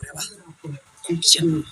그래 봐. 음,